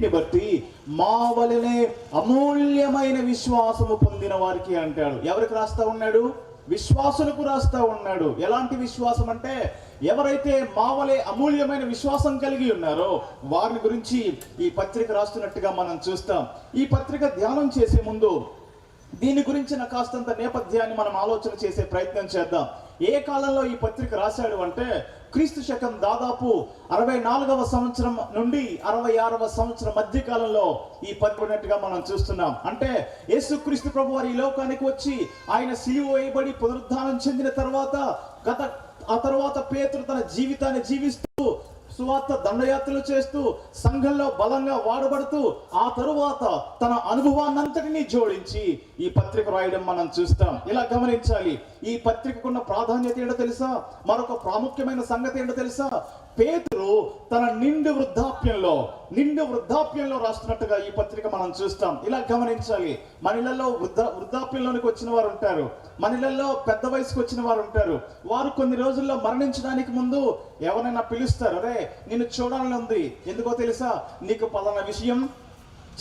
వీటిని బట్టి మా వలనే అమూల్యమైన విశ్వాసము పొందిన వారికి అంటాడు. ఎవరికి రాస్తా ఉన్నాడు? విశ్వాసులకు రాస్తా ఉన్నాడు. ఎలాంటి విశ్వాసం అంటే ఎవరైతే మావలే అమూల్యమైన విశ్వాసం కలిగి ఉన్నారో వారిని గురించి ఈ పత్రిక రాస్తున్నట్టుగా మనం చూస్తాం. ఈ పత్రిక ధ్యానం చేసే ముందు దీని గురించిన కాస్తంత నేపథ్యాన్ని మనం ఆలోచన చేసే ప్రయత్నం చేద్దాం. ఏ కాలంలో ఈ పత్రిక రాశాడు అంటే క్రీస్తు శకం దాదాపు అరవై నాలుగవ సంవత్సరం నుండి అరవై ఆరవ సంవత్సరం మధ్య కాలంలో ఈ పత్రికగా మనం చూస్తున్నాం. అంటే యేసుక్రీస్తు ప్రభు వారి ఈ లోకానికి వచ్చి ఆయన సిలువ వేయబడి పునరుద్ధానం చెందిన తర్వాత గత ఆ తర్వాత పేతురు తన జీవితాన్ని జీవిస్తూ సువార్త దండయాత్రలు చేస్తూ సంఘంలో బలంగా వాడబడుతూ ఆ తరువాత తన అనుభవాన్నంతటినీ జోడించి ఈ పత్రిక రాయడం మనం చూస్తాం. ఇలా గమనించాలి. ఈ పత్రికకున్న ప్రాధాన్యత ఏంటో తెలుసా? మరొక ప్రాముఖ్యమైన సంగతి ఏంటో తెలుసా? పేతురు తన నిండు వృద్ధాప్యంలో నిండు వృద్ధాప్యంలో రాస్తున్నట్టుగా ఈ పత్రిక మనం చూస్తాం. ఇలా గమనించాలి. మనలలో వృద్ధ వృద్ధాప్యంలోనికి వచ్చిన వారు ఉంటారు. మనలలో పెద్ద వయసుకు వచ్చిన వారు ఉంటారు. వారు కొన్ని రోజుల్లో మరణించడానికి ముందు ఎవరైనా పిలుస్తారు. అరే నిన్ను చూడాలని ఉంది. ఎందుకో తెలుసా? నీకు పలానా విషయం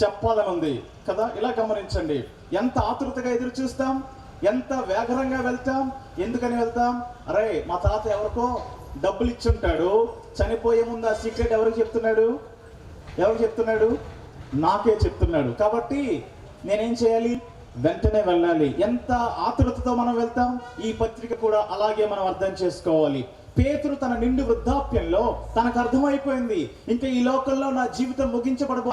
చెప్పాలని ఉంది. కదా? ఇలా గమనించండి. ఎంత ఆతృతగా ఎదురు చూస్తాం? ఎంత వేగరంగా వెళ్తాం? ఎందుకని వెళ్తాం? అరే మా తాత ఎవరికో డబ్బులు ఇచ్చుంటాడు. చనిపోయే ముందు ఆ సీక్రెట్ ఎవరికి చెప్తున్నాడు? ఎవరికి చెప్తున్నాడు? నాకే చెప్తున్నాడు. కాబట్టి నేనేం చేయాలి? వెంటనే వెళ్ళాలి. ఎంత ఆతురతతో మనం వెళ్తాం? ఈ పత్రిక కూడా అలాగే మనం అర్థం చేసుకోవాలి. పేతురు తన నిండు వృద్ధాప్యంలో తనకు అర్థమైపోయింది. ఇంకా ఈ లోకంలో నా జీవితం ముగించబడబో